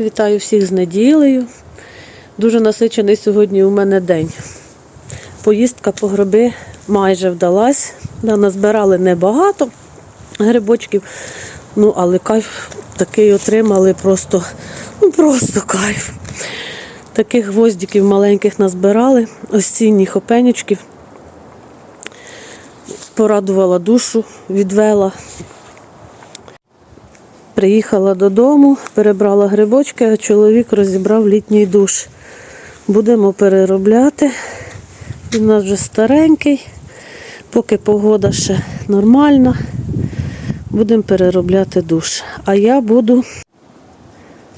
Вітаю всіх з неділею. Дуже насичений сьогодні у мене день. Поїздка по гриби майже вдалась. Да, назбирали небагато грибочків, ну але кайф такий отримали просто, ну просто кайф. Таких гвоздиків маленьких назбирали, осінніх опенючків. Порадувала душу, відвела. Приїхала додому, перебрала грибочки, а чоловік розібрав літній душ. Будемо переробляти. Він у нас вже старенький, поки погода ще нормальна. Будемо переробляти душ. А я буду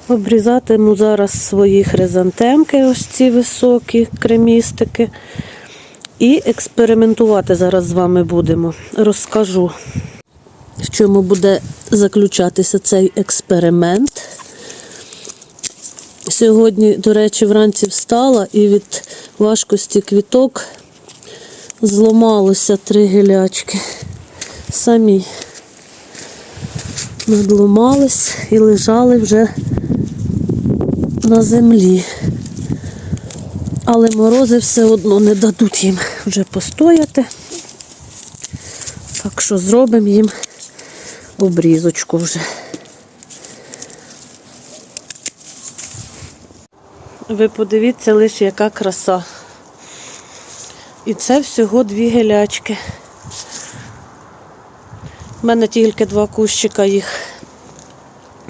обрізатиму зараз свої хризантемки, ось ці високі кремістики. І експериментувати зараз з вами будемо. Розкажу, в чому буде заключатися цей експеримент. Сьогодні, до речі, вранці встала і від важкості квіток зламалося три гілячки. Самі надломались і лежали вже на землі. Але морози все одно не дадуть їм вже постояти. Так що зробимо їм обрізочку вже. Ви подивіться лише, яка краса. І це всього дві гелячки. У мене тільки два кущика їх,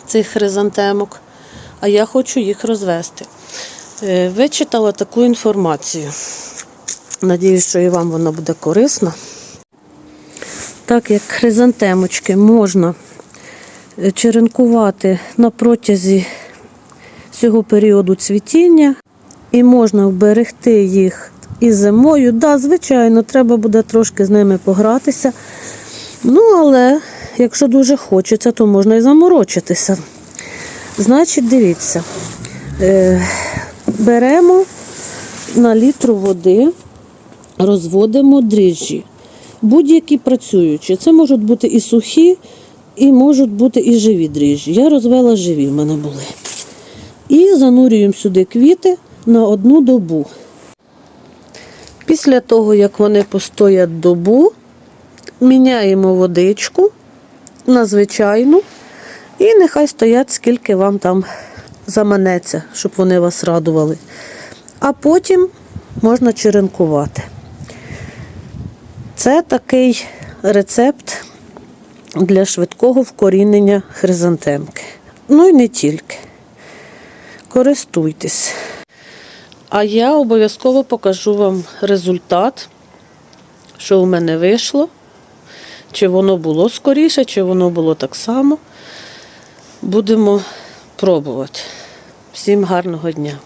цих хризантемок, а я хочу їх розвести. Е, Вичитала таку інформацію. Надіюсь, що і вам вона буде корисна. Так як хризантемочки можна е, черенкувати на протязі цього періоду цвітіння, і можна вберегти їх і зимою. Да, звичайно, треба буде трошки з ними погратися. Ну, але якщо дуже хочеться, то можна і заморочитися. Значить, дивіться, е, беремо на літру води, розводимо дріжджі. Будь-які працюючі. Це можуть бути і сухі, і можуть бути і живі дріжджі. Я розвела живі, в мене були. І занурюємо сюди квіти на одну добу. Після того, як вони постоять добу, міняємо водичку на звичайну, і нехай стоять, скільки вам там заманеться, щоб вони вас радували. А потім можна черенкувати. Це такий рецепт для швидкого вкорінення хризантемки. Ну і не тільки. Користуйтесь. А я обов'язково покажу вам результат, що у мене вийшло, чи воно було скоріше, чи воно було так само. Будемо пробувати. Всім гарного дня!